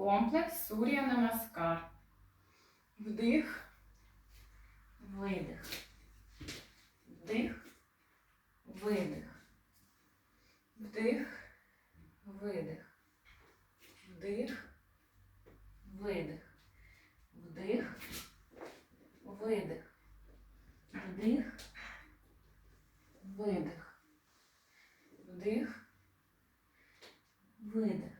комплекс Сур'я Намаскар. Вдих, видих. Вдих, видих. Вдих, видих. Вдих, видих. Вдих, видих. Вдих, видих. Вдих, видих.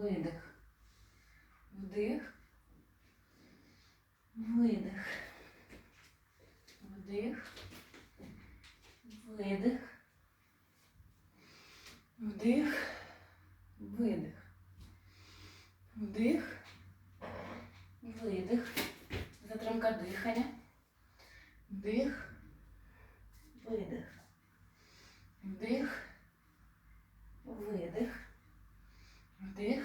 видих. Вдих, видих. Вдих, видих. Вдих, видих. Вдих, видих. Затримка дихання. Вдих, видих. Вдих, видих. Вдих,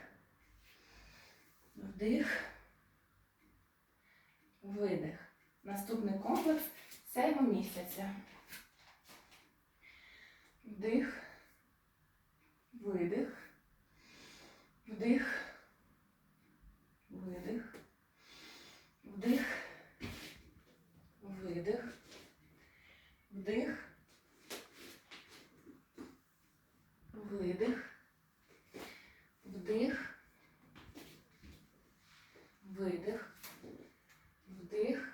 Вдих, видих. Наступний комплекс сяйво місяця. Вдих, видих. Вдих, видих. Вдих, видих. Вдих, видих. Вдих, видих. Вдих,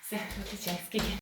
Все, виключай, скільки.